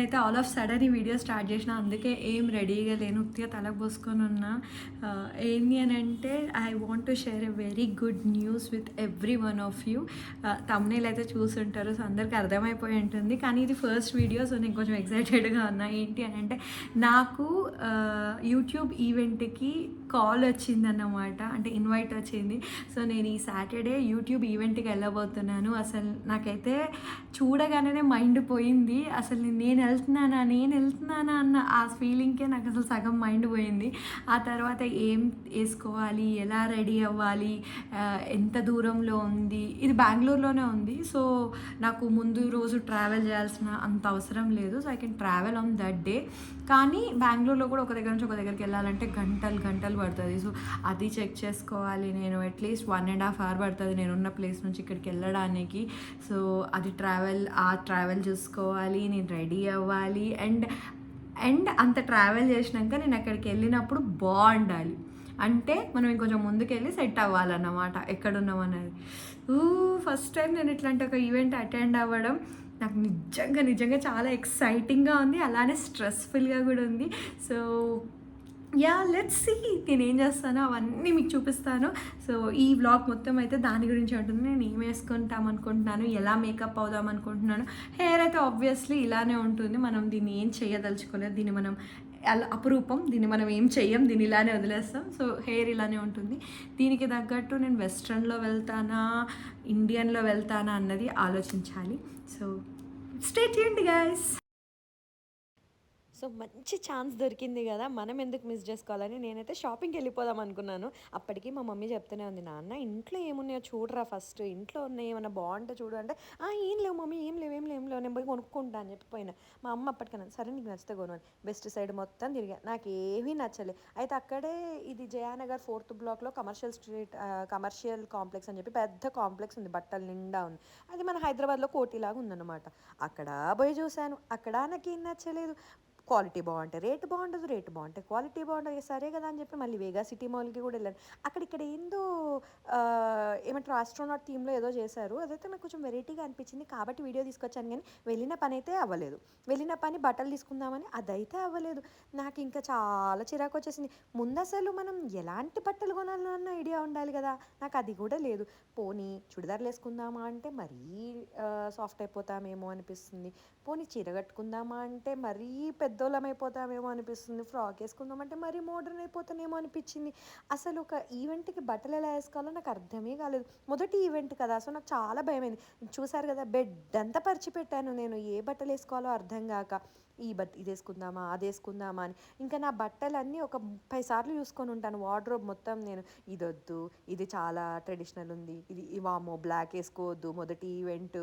నేనైతే all of sudden ఈ video start చేసిన అందుకే ఏం రెడీగా లేను ఉత్తిగా తల పోసుకొని ఉన్నా. ఏంటి అని అంటే I want to share a very good news with every one of you thumbnail అయితే చూసుంటారు సో అందరికీ అర్థమైపోయి ఉంటుంది. కానీ ఇది ఫస్ట్ వీడియో సో నేను కొంచెం ఎక్సైటెడ్గా ఉన్నా. ఏంటి అని అంటే నాకు యూట్యూబ్ ఈవెంట్కి కాల్ వచ్చిందన్నమాట. అంటే ఇన్వైట్ వచ్చింది. సో నేను ఈ సాటర్డే యూట్యూబ్ ఈవెంట్కి వెళ్ళబోతున్నాను. అసలు నాకైతే చూడగానే మైండ్ పోయింది. అసలు నేను వెళ్తున్నానా? నేను వెళ్తున్నానా అన్న ఆ ఫీలింగ్కే నాకు అసలు సగం మైండ్ పోయింది. ఆ తర్వాత ఏం వేసుకోవాలి? ఎలా రెడీ అవ్వాలి? ఎంత దూరంలో ఉంది? ఇది బెంగళూరులోనే ఉంది. సో నాకు ముందు రోజు ట్రావెల్ చేయాల్సిన అంత అవసరం లేదు. So I can travel on that day. కానీ బెంగళూరులో కూడా ఒక దగ్గర నుంచి ఒక దగ్గరికి వెళ్ళాలంటే గంటలు గంటలు పడుతుంది. సో అది చెక్ చేసుకోవాలి. నేను at least one and half hour పడుతుంది నేను ఉన్న ప్లేస్ నుంచి ఇక్కడికి వెళ్ళడానికి. సో అది ట్రావెల్ ఆ ట్రావెల్ చూసుకోవాలి నేను రెడీ అవ్వాలి. అండ్ అండ్ అంత ట్రావెల్ చేసినాక నేను అక్కడికి వెళ్ళినప్పుడు బాగుండాలి. అంటే మనం ఇంకొంచెం ముందుకెళ్ళి సెట్ అవ్వాలన్నమాట. ఎక్కడున్నాం అనేది. ఊ ఫస్ట్ టైం నేను ఇట్లాంటి ఒక ఈవెంట్ అటెండ్ అవ్వడం. నాకు నిజంగా నిజంగా చాలా ఎక్సైటింగ్గా ఉంది. అలానే స్ట్రెస్ఫుల్గా కూడా ఉంది. సో యా లెట్స్ సీ నేను ఏం చేస్తానో అవన్నీ మీకు చూపిస్తాను. సో ఈ వ్లాగ్ మొత్తం అయితే దాని గురించి ఉంటుంది నేను ఏం వేసుకుంటాం అనుకుంటున్నాను? ఎలా మేకప్ అవుదాం అనుకుంటున్నాను? హెయిర్ అయితే ఆబ్వియస్లీ ఇలానే ఉంటుంది. మనం దీన్ని ఏం చేయదలుచుకోలేదు. దీన్ని మనం అపరూపం అపురూపం. దీన్ని మనం ఏం చెయ్యం? దీన్ని ఇలానే వదిలేస్తాం. సో హెయిర్ ఇలానే ఉంటుంది. దీనికి తగ్గట్టు నేను వెస్ట్రన్లో వెళ్తానా? ఇండియన్లో వెళ్తానా అన్నది ఆలోచించాలి. సో స్టేట్ చేయండి గాయస్ సో మంచి ఛాన్స్ దొరికింది కదా మనం ఎందుకు మిస్ చేసుకోవాలని నేనైతే షాపింగ్కి వెళ్ళిపోదాం అనుకున్నాను. అప్పటికి మా మమ్మీ చెప్తూనే ఉంది నాన్న ఇంట్లో ఏమున్నాయో చూడరా ఫస్ట్ ఇంట్లో ఉన్నాయి ఏమైనా బాగుంటే చూడు అంటే ఏం లేవు మమ్మీ ఏం లేవు ఏం లేవు లేవు నేను పోయి కొనుక్కుంటా అని చెప్పి పోయినా. మా అమ్మ అప్పటికన్నా సరే నీకు నచ్చితే కొను బెస్ట్ సైడ్ మొత్తం తిరిగా. నాకు ఏమీ నచ్చలే. అయితే అక్కడే ఇది జయానగర్ ఫోర్త్ బ్లాక్లో కమర్షియల్ స్ట్రీట్ కమర్షియల్ కాంప్లెక్స్ అని చెప్పి పెద్ద కాంప్లెక్స్ ఉంది బట్టలు నిండా ఉంది. అది మన హైదరాబాద్లో కోటిలాగా ఉందన్నమాట. అక్కడ పోయి చూశాను. అక్కడ నాకు ఏం నచ్చలేదు. క్వాలిటీ బాగుంటాయి. రేటు బాగుండదు రేటు బాగుంటాయి. క్వాలిటీ బాగుంటుంది సరే కదా అని చెప్పి మళ్ళీ వేగా సిటీ మాల్కి కూడా వెళ్ళాను. అక్కడ ఇక్కడ ఏందో ఏమంటారు ఆస్ట్రోనాట్ థీమ్లో ఏదో చేశారు. అదైతే నాకు కొంచెం వెరైటీగా అనిపించింది. కాబట్టి వీడియో తీసుకొచ్చాను కానీ వెళ్ళిన పని అయితే అవ్వలేదు. వెళ్ళిన పని బట్టలు తీసుకుందామని అదైతే అవ్వలేదు. నాకు ఇంకా చాలా చిరాకు వచ్చేసింది. ముందు అసలు మనం ఎలాంటి బట్టలు కొనాలో అన్న ఐడియా ఉండాలి కదా. నాకు అది కూడా లేదు. పోనీ చుడిదార్లు వేసుకుందామా అంటే మరీ సాఫ్ట్ అయిపోతామేమో అనిపిస్తుంది. పోనీ చీర కట్టుకుందామా అంటే మరీ పెద్ద పెద్దోళ్ళం అయిపోతామేమో అనిపిస్తుంది. ఫ్రాక్ వేసుకుందామంటే మరీ మోడర్న్ అయిపోతానేమో అనిపించింది. అసలు ఒక ఈవెంట్కి బట్టలు ఎలా వేసుకోవాలో నాకు అర్థమే కాలేదు. మొదటి ఈవెంట్ కదా సో నాకు చాలా భయమైంది. చూసారు కదా బెడ్ అంతా పరిచి పెట్టాను నేను. ఏ బట్టలు వేసుకోవాలో అర్థం కాక. ఈ బట్ ఇది వేసుకుందామా అది వేసుకుందామా అని. ఇంకా నా బట్టలన్నీ ఒక ముప్పై సార్లు చూసుకొని ఉంటాను. వార్డ్రోబ్ మొత్తం నేను ఇది వద్దు ఇది చాలా ట్రెడిషనల్ ఉంది. ఇది ఇవామో బ్లాక్ వేసుకోవద్దు మొదటి ఈవెంట్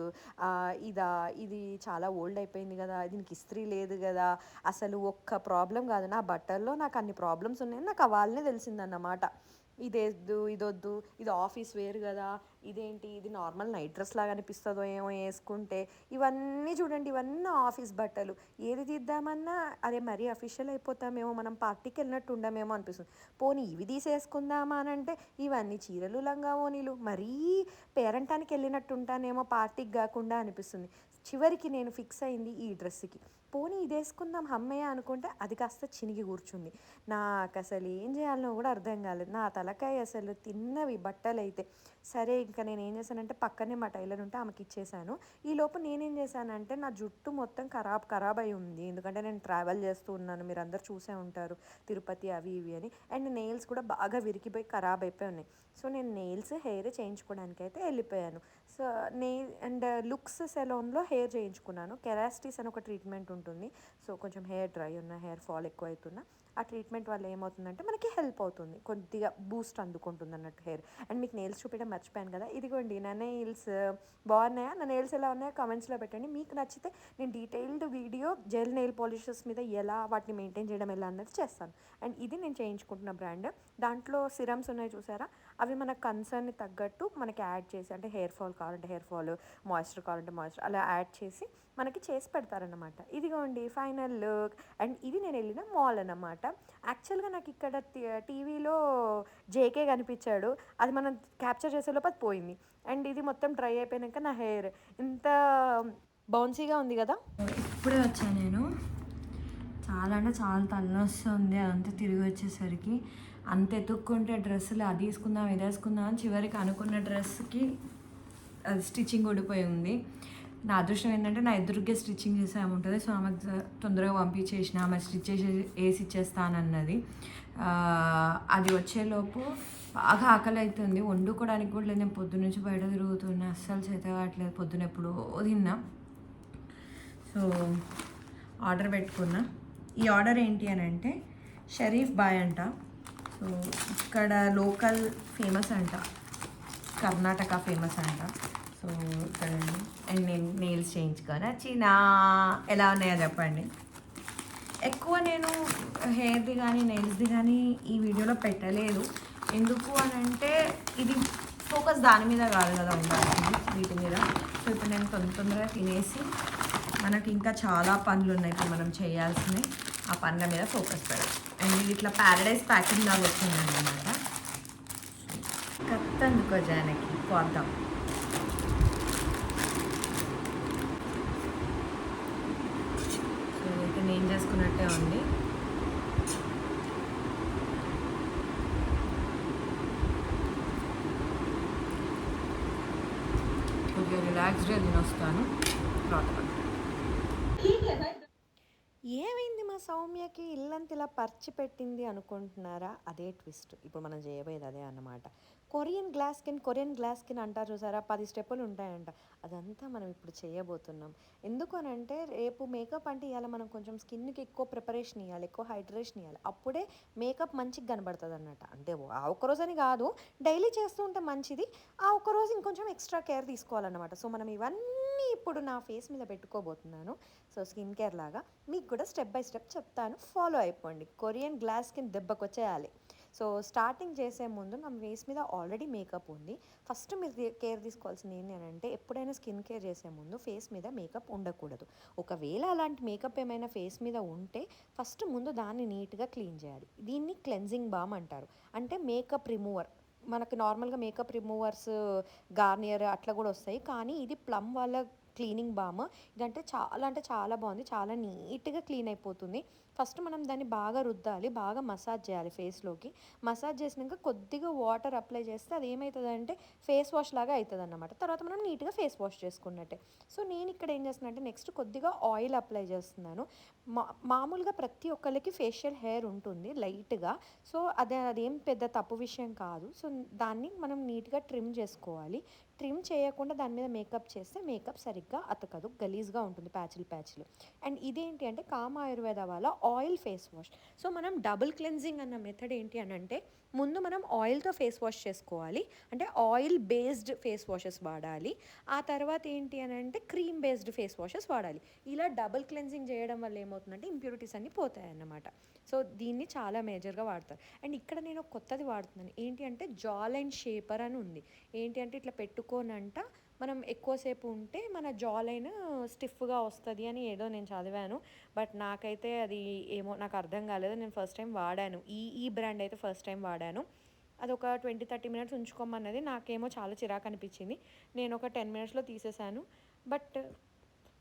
ఇదా ఇది చాలా ఓల్డ్ అయిపోయింది కదా దీనికి ఇస్త్రీ లేదు కదా అసలు ఒక్క ప్రాబ్లం కాదు. నా బట్టల్లో నాకు అన్ని ప్రాబ్లమ్స్ ఉన్నాయని నాకు వాళ్ళనే తెలిసిందన్నమాట. ఇదేద్దు ఇదొద్దు ఇది ఆఫీస్ వేరు కదా ఇదేంటి ఇది నార్మల్ నైట్ డ్రెస్ లాగా అనిపిస్తుందో ఏమో వేసుకుంటే ఇవన్నీ చూడండి ఇవన్నీ ఆఫీస్ బట్టలు. ఏది తీద్దామన్నా అరే మరీ అఫీషియల్ అయిపోతామేమో మనం పార్టీకి వెళ్ళినట్టు ఉండమేమో అనిపిస్తుంది. పోనీ ఇవి తీసేసుకుందామా అని అంటే ఇవన్నీ చీరలు లంగా ఓనీలు మరీ పేరంటానికి వెళ్ళినట్టు ఉంటానేమో పార్టీకి కాకుండా అనిపిస్తుంది. చివరికి నేను ఫిక్స్ అయింది ఈ డ్రెస్కి పోనీ ఇది వేసుకుందాం హమ్మయ్య అనుకుంటే అది కాస్త చినిగి కూర్చుంది. నాకు అసలు ఏం చేయాలనో కూడా అర్థం కాలేదు. నా తలకాయ అసలు తిన్నవి బట్టలు అయితే సరే ఇంకా నేను ఏం చేశానంటే పక్కనే మా టైలర్ ఉంటే ఆమెకి ఇచ్చేసాను ఈ లోపు నేనేం చేశానంటే నా జుట్టు మొత్తం ఖరాబ్ ఖరాబ్ అయి ఉంది. ఎందుకంటే నేను ట్రావెల్ చేస్తూ ఉన్నాను. మీరు అందరు చూసే ఉంటారు తిరుపతి అవి ఇవి అని. అండ్ నెయిల్స్ కూడా బాగా విరిగిపోయి ఖరాబ్ అయిపోయి ఉన్నాయి. సో నేను నెయిల్స్ హెయిర్ చేయించుకోవడానికి అయితే వెళ్ళిపోయాను. నే అండ్ లుక్స్ సెలోన్లో హెయిర్ చేయించుకున్నాను. కెరాస్టిస్ అని ఒక ట్రీట్మెంట్ ఉంటుంది. సో కొంచెం హెయిర్ డ్రై ఉన్న హెయిర్ ఫాల్ ఎక్కువ అవుతున్న ఆ ట్రీట్మెంట్ వల్ల ఏమవుతుందంటే మనకి హెల్ప్ అవుతుంది. కొద్దిగా బూస్ట్ అందుకుంటుంది అన్నట్టు హెయిర్. అండ్ మీకు నెయిల్స్ చూపించడం మర్చిపోయాను కదా. ఇదిగోండి నా నెయిల్స్ బాగున్నాయా? నా నెయిల్స్ ఎలా ఉన్నాయో కామెంట్స్లో పెట్టండి. మీకు నచ్చితే నేను detailed video gel nail polishes మీద ఎలా వాటిని మెయింటైన్ చేయడం ఎలా అన్నది చేస్తాను. అండ్ ఇది నేను చేయించుకుంటున్న బ్రాండ్. దాంట్లో సిరమ్స్ ఉన్నాయి చూసారా? అవి మన కన్సర్న్ని తగ్గట్టు మనకి యాడ్ చేసి అంటే హెయిర్ ఫాల్ కావాలంటే హెయిర్ ఫాల్ మాయిశ్చర్ కావాలంటే మాయిశ్చర్ అలా యాడ్ చేసి మనకి చేసి పెడతారనమాట ఇదిగోండి ఫైనల్ లుక్. అండ్ ఇది నేను వెళ్ళిన మాల్ అన్నమాట. యాక్చువల్గా నాకు ఇక్కడ టీవీలో జేకే కనిపించాడు. అది మనం క్యాప్చర్ చేసే లోపు అది పోయింది. అండ్ ఇది మొత్తం డ్రై అయిపోయాక నా హెయిర్. ఇంత బౌన్సీగా ఉంది కదా? ఇప్పుడే వచ్చాను నేను. చాలా అంటే చాలా తలనొస్తుంది. అదంతా తిరిగి వచ్చేసరికి. అంత ఎత్తుక్కుంటే డ్రెస్సులు అది తీసుకుందాం ఇది వేసుకుందాం అని చివరికి అనుకున్న డ్రెస్కి అది స్టిచ్చింగ్ ఊడిపోయి ఉంది. నా అదృష్టం ఏంటంటే నా ఎదురుగా స్టిచ్చింగ్ చేసే ఆమె ఉంటుంది. సో ఆమెకు తొందరగా పంపించేసిన ఆమె స్టిచ్ చేసి వేసి ఇచ్చేస్తానన్నది. అది వచ్చేలోపు బాగా ఆకలి అవుతుంది వండుకోవడానికి కూడా లేదు. నేను పొద్దున్న నుంచి బయట తిరుగుతున్నా. అస్సలు చేత కావట్లేదు. పొద్దున ఎప్పుడో తిన్నా. సో ఆర్డర్ పెట్టుకున్నా. ఈ ఆర్డర్ ఏంటి అని అంటే షరీఫ్ బాయ్ అంట. సో ఇక్కడ లోకల్ ఫేమస్ అంట. కర్ణాటక ఫేమస్ అంట. సో ఇక్కడ అండ్ నేను నెయిల్స్ చేయించుకొని నా ఎలా ఉన్నాయో చెప్పండి. ఎక్కువ నేను హెయిర్ది కానీ నెయిల్స్ది కానీ ఈ వీడియోలో పెట్టలేదు. ఎందుకు అని అంటే ఇది ఫోకస్ దాని మీద కాదు కదా ఉండాల్సింది వీటి మీద. సో ఇప్పుడు నేను తొందర తొందరగా తినేసి మనకి ఇంకా చాలా పనులు ఉన్నాయి. ఇప్పుడు మనం చేయాల్సినవి ఆ పనుల మీద ఫోకస్ పెడతాం అండ్ ఇట్లా ప్యారడైజ్ ప్యాకింగ్ లాగా వచ్చిందండి అనమాట కత్తందుకో జానకి పోద్దాం. సో నేను చేసుకున్నట్టే ఉంది. కొద్దిగా రిలాక్స్డ్గా తినొస్తాను. తర్వాత ఏమైంది మా సౌమ్యకి ఇల్లంత ఇలా పరిచి పెట్టింది అనుకుంటున్నారా? అదే ట్విస్ట్. ఇప్పుడు మనం చేయబోయేది అదే అన్నమాట. Korean glass skin Korean glass skin అంటారు చూసారా? పది స్టెప్పులు ఉంటాయంట. అదంతా మనం ఇప్పుడు చేయబోతున్నాం. ఎందుకు అని అంటే రేపు మేకప్ అంటే ఇవాళ మనం కొంచెం స్కిన్కి ఎక్కువ ప్రిపరేషన్ ఇవ్వాలి ఎక్కువ హైడ్రేషన్ ఇవ్వాలి అప్పుడే మేకప్ మంచిగా కనబడుతుంది అన్నమాట అంటే ఆ ఒక్కరోజు అని కాదు డైలీ చేస్తూ ఉంటే మంచిది. ఆ ఒక్కరోజు ఇంకొంచెం ఎక్స్ట్రా కేర్ తీసుకోవాలన్నమాట. సో మనం ఇవన్నీ ఇప్పుడు నా ఫేస్ మీద పెట్టుకోబోతున్నాను. సో స్కిన్ కేర్ లాగా మీకు కూడా స్టెప్ బై స్టెప్ చెప్తాను. ఫాలో అయిపోండి. కొరియన్ గ్లాస్ స్కిన్ దెబ్బకొచ్చేయాలి. సో స్టార్టింగ్ చేసే ముందు నా ఫేస్ మీద ఆల్రెడీ మేకప్ ఉంది. ఫస్ట్ మీరు కేర్ తీసుకోవాల్సింది ఏంటంటే అని అంటే ఎప్పుడైనా స్కిన్ కేర్ చేసే ముందు ఫేస్ మీద మేకప్ ఉండకూడదు. ఒకవేళ అలాంటి మేకప్ ఏమైనా ఫేస్ మీద ఉంటే ఫస్ట్ ముందు దాన్ని నీట్గా క్లీన్ చేయాలి. దీన్ని క్లెన్జింగ్ బామ్ అంటారు. అంటే మేకప్ రిమూవర్. మనకు నార్మల్గా మేకప్ రిమూవర్స్ గార్నియర్ అట్లా కూడా వస్తాయి. కానీ ఇది ప్లమ్ వాళ్ళ క్లీనింగ్ బామ్. ఇదంటే చాలా అంటే చాలా బాగుంది. చాలా నీట్గా క్లీన్ అయిపోతుంది. ఫస్ట్ మనం దాన్ని బాగా రుద్దాలి బాగా మసాజ్ చేయాలి ఫేస్లోకి. మసాజ్ చేసినాక కొద్దిగా వాటర్ అప్లై చేస్తే అది ఏమవుతుందంటే ఫేస్ వాష్ లాగా అవుతుంది అన్నమాట తర్వాత మనం నీట్గా ఫేస్ వాష్ చేసుకున్నట్టే. సో నేను ఇక్కడ ఏం చేస్తున్నా అంటే నెక్స్ట్ కొద్దిగా ఆయిల్ అప్లై చేస్తున్నాను. మా మామూలుగా ప్రతి ఒక్కరికి ఫేషియల్ హెయిర్ ఉంటుంది లైట్గా. సో అదే అదేం పెద్ద తప్పు విషయం కాదు. సో దాన్ని మనం నీట్గా ట్రిమ్ చేసుకోవాలి. ట్రిమ్ చేయకుండా దాని మీద మేకప్ చేస్తే మేకప్ సరిగ్గా అతకదు. గలీజ్గా ఉంటుంది ప్యాచ్లు ప్యాచ్లు. అండ్ ఇదేంటి అంటే కామ ఆయుర్వేద వాళ్ళ ఆయిల్ ఫేస్ వాష్. సో మనం డబుల్ క్లెన్జింగ్ అన్న మెథడ్ ఏంటి అని అంటే ముందు మనం ఆయిల్తో ఫేస్ వాష్ చేసుకోవాలి. అంటే ఆయిల్ బేస్డ్ ఫేస్ వాషెస్ వాడాలి. ఆ తర్వాత ఏంటి అని అంటే క్రీమ్ బేస్డ్ ఫేస్ వాషెస్ వాడాలి. ఇలా డబుల్ క్లెన్జింగ్ చేయడం వల్ల ఏమవుతుందంటే ఇంప్యూరిటీస్ అన్నీ పోతాయి అన్నమాట సో దీన్ని చాలా మేజర్గా వాడతారు. అండ్ ఇక్కడ నేను కొత్తది వాడుతున్నాను. ఏంటి అంటే జాల్ అండ్ షేపర్ అని ఉంది. ఏంటి అంటే ఇట్లా పెట్టుకోనంట మనం ఎక్కువసేపు ఉంటే మన జా లైన్ స్టిఫ్గా వస్తుంది అని ఏదో నేను చదివాను. బట్ నాకైతే అది ఏమో నాకు అర్థం కాలేదు. నేను ఫస్ట్ టైం వాడాను. ఈ ఈ బ్రాండ్ అయితే ఫస్ట్ టైం వాడాను. అది ఒక ట్వంటీ థర్టీ మినిట్స్ ఉంచుకోమన్నది నాకేమో చాలా చిరాకు అనిపించింది నేను ఒక టెన్ మినిట్స్లో తీసేసాను. బట్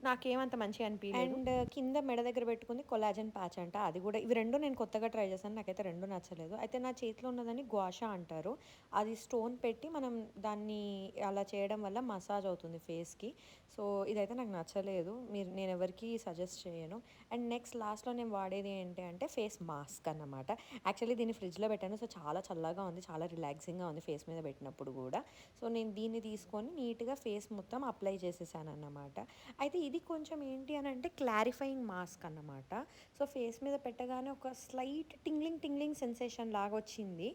నాకేమంత మంచిగా అనిపించింది అండ్ కింద మెడ దగ్గర పెట్టుకుంది కొలాజన్ ప్యాచ్ అంట. అది కూడా ఇవి రెండు నేను కొత్తగా ట్రై చేశాను. నాకైతే రెండు నచ్చలేదు. అయితే నా చేతిలో ఉన్నదని గ్వాషా అంటారు. అది స్టోన్ పెట్టి మనం దాన్ని అలా చేయడం వల్ల మసాజ్ అవుతుంది ఫేస్కి. సో ఇదైతే నాకు నచ్చలేదు. మీరు నేను ఎవరికి సజెస్ట్ చేయను. అండ్ నెక్స్ట్ లాస్ట్లో నేను వాడేది ఏంటి అంటే ఫేస్ మాస్క్ అన్నమాట. యాక్చువల్లీ దీన్ని ఫ్రిడ్జ్లో పెట్టాను. సో చాలా చల్లగా ఉంది. చాలా రిలాక్సింగ్గా ఉంది ఫేస్ మీద పెట్టినప్పుడు కూడా. సో నేను దీన్ని తీసుకొని నీట్గా ఫేస్ మొత్తం అప్లై చేసేసాను అన్నమాట. అయితే ఇది కొంచెం ఏంటి అని అంటే క్లారిఫైయింగ్ మాస్క్ అన్నమాట. సో ఫేస్ మీద పెట్టగానే ఒక స్లైట్ టింగ్లింగ్ టింగ్లింగ్ సెన్సేషన్ లాగా వచ్చింది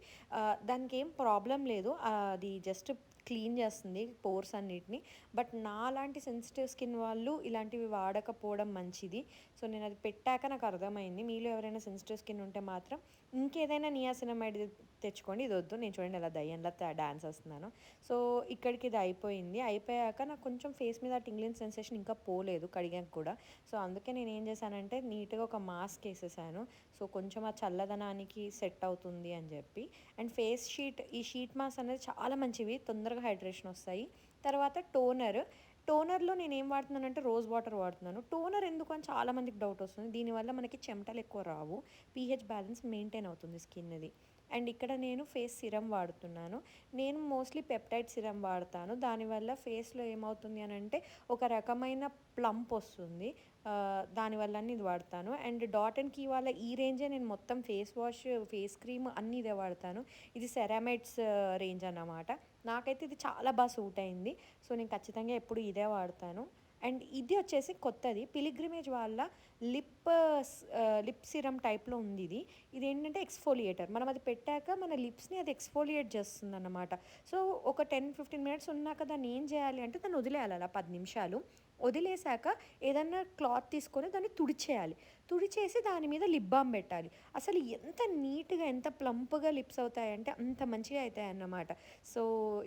దానికి ఏం ప్రాబ్లం లేదు uh, అది జస్ట్ క్లీన్ చేస్తుంది పోర్స్ అన్నిటిని. బట్ నా లాంటి సెన్సిటివ్ స్కిన్ వాళ్ళు ఇలాంటివి వాడకపోవడం మంచిది. సో నేను అది పెట్టాక నాకు అర్థమైంది. మీలో ఎవరైనా సెన్సిటివ్ స్కిన్ ఉంటే మాత్రం ఇంకేదైనా నియాసినమైడ్ తెచ్చుకోండి. ఇది వద్దు. నేను చూడండి ఎలా దయ్యంలా డాన్స్ వస్తున్నాను. సో ఇక్కడికి ఇది అయిపోయింది. అయిపోయాక నాకు కొంచెం ఫేస్ మీద టింగ్లింగ్ సెన్సేషన్ ఇంకా పోలేదు కడిగాక కూడా. సో అందుకే నేను ఏం చేశానంటే నీట్గా ఒక మాస్క్ వేసేసాను. సో కొంచెం ఆ చల్లదనానికి సెట్ అవుతుంది అని చెప్పి. అండ్ ఫేస్ షీట్ ఈ షీట్ మాస్క్ అనేది చాలా మంచివి. తొందరగా హైడ్రేషన్ వస్తాయి. తర్వాత టోనర్. టోనర్లో నేను ఏం వాడుతున్నానంటే రోజ్ వాటర్ వాడుతున్నాను. టోనర్ ఎందుకు అని చాలామందికి డౌట్ వస్తుంది. దీనివల్ల మనకి చెమటలు ఎక్కువ రావు. పీహెచ్ బ్యాలెన్స్ మెయింటైన్ అవుతుంది స్కిన్ది అండ్ ఇక్కడ నేను ఫేస్ సిరం వాడుతున్నాను. నేను మోస్ట్లీ పెప్టైడ్ సిరం వాడతాను. దానివల్ల ఫేస్లో ఏమవుతుంది అని అంటే ఒక రకమైన ప్లంప్ వస్తుంది. దానివల్ల ఇది వాడతాను. అండ్ డాట్ అండ్ కీ వాళ్ళ ఈ రేంజే నేను మొత్తం ఫేస్ వాష్ ఫేస్ క్రీమ్ అన్నీ ఇదే వాడతాను. ఇది సెరామైట్స్ రేంజ్ అన్నమాట. నాకైతే ఇది చాలా బాగా సూట్ అయింది. సో నేను ఖచ్చితంగా ఎప్పుడు ఇదే వాడతాను. అండ్ ఇది వచ్చేసి కొత్తది. పిలిగ్రిమేజ్ వాళ్ళ లిప్ లిప్ సిరమ్ టైప్లో ఉంది ఇది ఇది ఏంటంటే ఎక్స్ఫోలియేటర్ మనం అది పెట్టాక మన లిప్స్ని అది ఎక్స్ఫోలియేట్ చేస్తుంది అన్నమాట సో ఒక టెన్ ఫిఫ్టీన్ మినిట్స్ ఉన్నాక దాన్ని ఏం చేయాలి అంటే దాన్ని వదిలేయాలి అలా పది నిమిషాలు. వదిలేసాక ఏదన్నా క్లాత్ తీసుకొని దాన్ని తుడిచేయాలి. తుడిచేసి దాని మీద లిప్ బామ్ పెట్టాలి. అసలు ఎంత నీట్గా ఎంత ప్లంప్గా లిప్స్ అవుతాయంటే అంత మంచిగా అవుతాయి అన్నమాట సో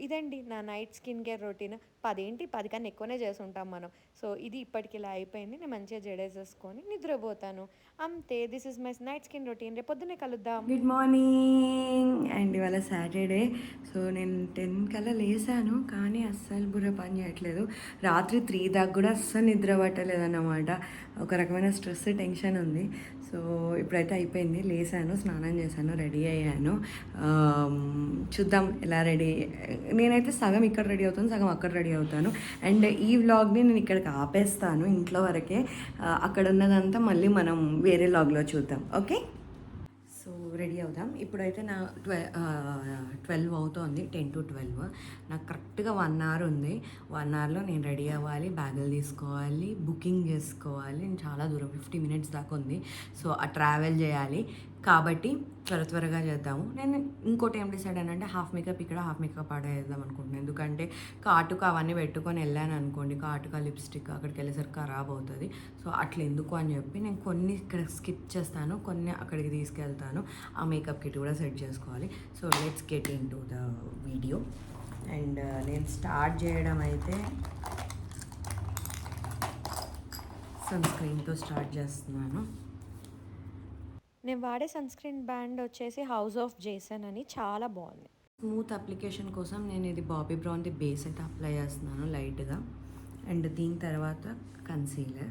ఇదండి నా నైట్ స్కిన్ కేర్ రొటీన్. పదేంటి? పది కన్నా ఎక్కువనే చేస్తుంటాం మనం. సో ఇది ఇప్పటికి ఇలా అయిపోయింది. నేను మంచిగా జడేసేసుకొని నిద్రపోతాను. అంతే this is my night skin routine రేపు పొద్దున్నే కలుద్దాం. గుడ్ మార్నింగ్ అండ్ ఇవాళ సాటర్డే సో నేను టెన్ కల్లా లేసాను కానీ అస్సలు బుర్ర పని చేయట్లేదు. రాత్రి త్రీ దాకా కూడా అస్సలు నిద్ర పట్టలేదు అన్నమాట ఒక రకమైన స్ట్రెస్ టెన్షన్ ఉంది. సో ఇప్పుడైతే అయిపోయింది. లేసాను స్నానం చేశాను రెడీ అయ్యాను. చూద్దాం ఎలా రెడీ నేనైతే సగం ఇక్కడ రెడీ అవుతాను సగం అక్కడ రెడీ అవుతాను. అండ్ ఈ వ్లాగ్ని నేను ఇక్కడ ఇక్కడికి ఆపేస్తాను ఇంట్లో వరకే. అక్కడ ఉన్నదంతా మళ్ళీ మనం వేరే లాగ్లో చూద్దాం. ఓకే సో రెడీ అవుదాం. ఇప్పుడైతే నా ట్వె ట్వెల్వ్ అవుతోంది. Ten to twelve. నాకు కరెక్ట్గా వన్ అవర్ ఉంది. వన్ అవర్లో నేను రెడీ అవ్వాలి బ్యాగులు తీసుకోవాలి బుకింగ్ చేసుకోవాలి. నేను చాలా దూరం ఫిఫ్టీ మినిట్స్ దాకా ఉంది. సో ఆ ట్రావెల్ చేయాలి. కాబట్టి త్వర త్వరగా చేద్దాము. నేను ఇంకోటి ఏం డిసైడ్ అంటే హాఫ్ మేకప్ ఇక్కడ హాఫ్ మేకప్ ఆడేద్దాం అనుకుంటున్నాను. ఎందుకంటే కాటుక అవన్నీ పెట్టుకొని వెళ్ళాను అనుకోండి కాటుక లిప్స్టిక్ అక్కడికి వెళ్ళేసరికి ఖరాబ్ అవుతుంది. సో అట్లా ఎందుకు అని చెప్పి నేను కొన్ని ఇక్కడ స్కిప్ చేస్తాను కొన్ని అక్కడికి తీసుకెళ్తాను. ఆ మేకప్ కిట్ కూడా సెట్ చేసుకోవాలి. So let's get into the video and నేను స్టార్ట్ చేయడం అయితే సన్ స్క్రీన్తో స్టార్ట్ చేస్తున్నాను. నేను వాడే సన్ స్క్రీన్ బ్రాండ్ వచ్చేసి హౌస్ ఆఫ్ జేసన్ అని చాలా బాగుంది. స్మూత్ అప్లికేషన్ కోసం నేను ఇది బాబీ బ్రౌన్ది బేస్ అయితే అప్లై చేస్తున్నాను లైట్గా అండ్ దీని తర్వాత కన్సీలర్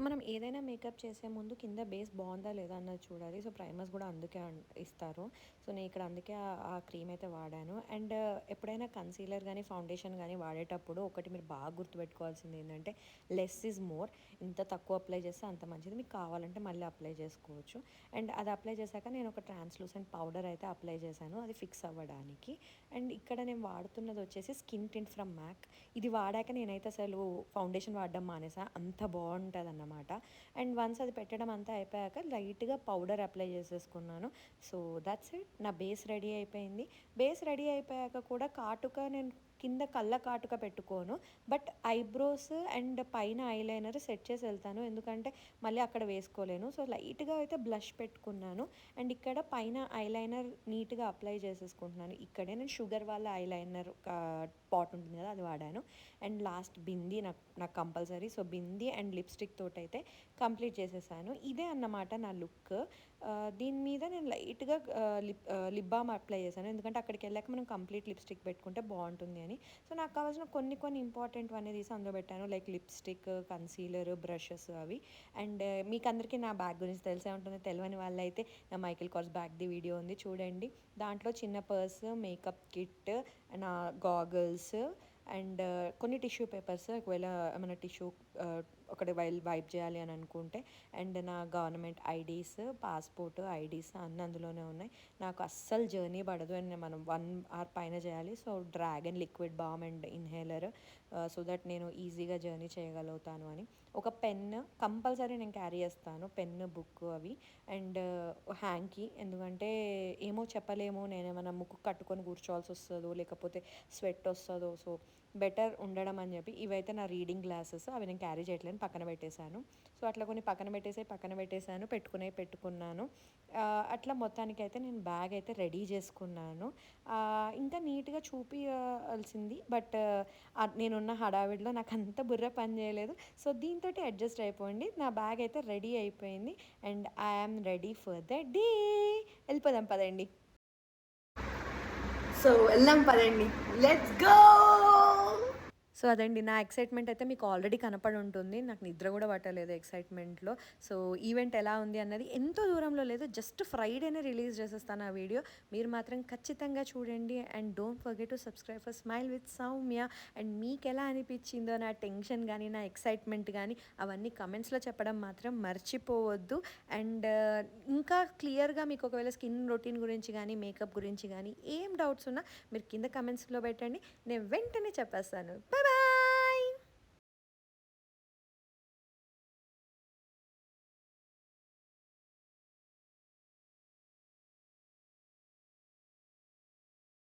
సో మనం ఏదైనా మేకప్ చేసే ముందు కింద బేస్ బాగుందా లేదా అన్నది చూడాలి. సో ప్రైమర్స్ కూడా అందుకే ఇస్తారు. సో నేను ఇక్కడ అందుకే ఆ- ఆ క్రీమ్ అయితే వాడాను. అండ్ ఎప్పుడైనా కన్సీలర్ కానీ ఫౌండేషన్ కానీ వాడేటప్పుడు ఒకటి మీరు బాగా గుర్తుపెట్టుకోవాల్సింది ఏంటంటే లెస్ ఈజ్ మోర్. ఇంత తక్కువ అప్లై చేస్తే అంత మంచిది. మీకు కావాలంటే మళ్ళీ అప్లై చేసుకోవచ్చు. అండ్ అది అప్లై చేశాక నేను ఒక ట్రాన్స్లూసెంట్ పౌడర్ అయితే అప్లై చేశాను. అది ఫిక్స్ అవ్వడానికి. అండ్ ఇక్కడ నేను వాడుతున్నది వచ్చేసి స్కిన్ టింట్ ఫ్రమ్ మ్యాక్. ఇది వాడాక నేనైతే అసలు ఫౌండేషన్ వాడడం మానేసా. అంత బాగుంటుంది అన్నమాట అండ్ వన్స్ అది పెట్టడం అంతా అయిపోయాక లైట్గా పౌడర్ అప్లై చేసేసుకున్నాను. So that's it. నా బేస్ రెడీ అయిపోయింది. బేస్ రెడీ అయిపోయాక కూడా కాటుక నేను కింద కళ్ళ కాటుక పెట్టుకోను. బట్ ఐబ్రోస్ అండ్ పైన ఐలైనర్ సెట్ చేసి వెళ్తాను. ఎందుకంటే మళ్ళీ అక్కడ వేసుకోలేను. సో లైట్గా అయితే బ్లష్ పెట్టుకున్నాను. అండ్ ఇక్కడ పైన ఐలైనర్ నీట్గా అప్లై చేసేసుకుంటున్నాను. ఇక్కడే నేను షుగర్ వాళ్ళ ఐలైనర్ పాట్ ఉంటుంది కదా అది వాడాను. అండ్ లాస్ట్ బింది నాకు నాకు compulsory. So bindi and lipstick తోటైతే అయితే కంప్లీట్ చేసేసాను. ఇదే అన్నమాట నా లుక్. దీని మీద నేను లైట్గా లిప్ లిప్ బామ్ అప్లై చేశాను. ఎందుకంటే అక్కడికి వెళ్ళాక మనం కంప్లీట్ లిప్స్టిక్ పెట్టుకుంటే బాగుంటుంది అని. సో నాకు కావాల్సిన కొన్ని కొన్ని ఇంపార్టెంట్ అనేది తీసి అందులో పెట్టాను. లైక్ లిప్స్టిక్ కన్సీలర్ బ్రషెస్ అవి. అండ్ మీకు అందరికీ నా బ్యాగ్ గురించి తెలిసే ఉంటుంది. తెలియని వాళ్ళైతే నా మైకిల్ కార్స్ బ్యాగ్ది వీడియో ఉంది. చూడండి. దాంట్లో చిన్న పర్స్ మేకప్ కిట్ నా గాగల్స్ అండ్ కొన్ని టిష్యూ పేపర్స్. ఒకవేళ ఏమైనా టిష్యూ ఒకటి వైల్ వైప్ చేయాలి అని అనుకుంటే అండ్ నా గవర్నమెంట్ ఐడీస్ పాస్పోర్ట్ ఐడీస్ అన్నీ అందులోనే ఉన్నాయి. నాకు అస్సలు జర్నీ పడదు అండ్ మనం వన్ అవర్ పైన చేయాలి. So dragon liquid balm and inhaler uh, so that నేను ఈజీగా జర్నీ చేయగలుగుతాను అని. ఒక పెన్ కంపల్సరీ నేను క్యారీ చేస్తాను పెన్ బుక్ అవి. అండ్ uh, హ్యాంకీ ఎందుకంటే ఏమో చెప్పలేము. నేను ముక్కు కట్టుకొని కూర్చోవాల్సి వస్తుందో లేకపోతే స్వెట్ వస్తుందో సో బెటర్ ఉండడం అని చెప్పి ఇవైతే నా రీడింగ్ గ్లాసెస్. అవి నేను క్యారీ చేయట్లేను పక్కన పెట్టేశాను. సో అట్లా కొన్ని పక్కన పెట్టేసి పక్కన పెట్టేశాను పెట్టుకునే పెట్టుకున్నాను. అట్లా మొత్తానికి అయితే నేను బ్యాగ్ అయితే రెడీ చేసుకున్నాను. ఇంకా నీట్గా చూపించాల్సింది బట్ నేనున్న హడావిడిలో నాకు అంత బుర్ర పని చేయలేదు. సో దీంతో అడ్జస్ట్ అయిపోయింది నా బ్యాగ్ అయితే రెడీ అయిపోయింది. And I'm ready for the day. వెళ్ళిపోదాం పదండి. సో వెళ్దాం పదండి. Let's go! సో అదండి నా ఎక్సైట్మెంట్ అయితే మీకు ఆల్రెడీ కనపడి ఉంటుంది. నాకు నిద్ర కూడా పట్టలేదు ఎక్సైట్మెంట్లో. సో ఈవెంట్ ఎలా ఉంది అన్నది ఎంతో దూరంలో లేదు. జస్ట్ ఫ్రైడేనే రిలీజ్ చేసేస్తాను ఆ వీడియో. మీరు మాత్రం ఖచ్చితంగా చూడండి. And don't forget to subscribe for smile with Soumya. And మీకు ఎలా అనిపించిందో నా టెన్షన్ కానీ నా ఎక్సైట్మెంట్ కానీ అవన్నీ కమెంట్స్లో చెప్పడం మాత్రం మర్చిపోవద్దు. అండ్ ఇంకా క్లియర్గా మీకు ఒకవేళ స్కిన్ రొటీన్ గురించి కానీ మేకప్ గురించి కానీ ఏం డౌట్స్ ఉన్నా మీరు కింద కమెంట్స్లో పెట్టండి. నేను వెంటనే చెప్పేస్తాను. బాయ్!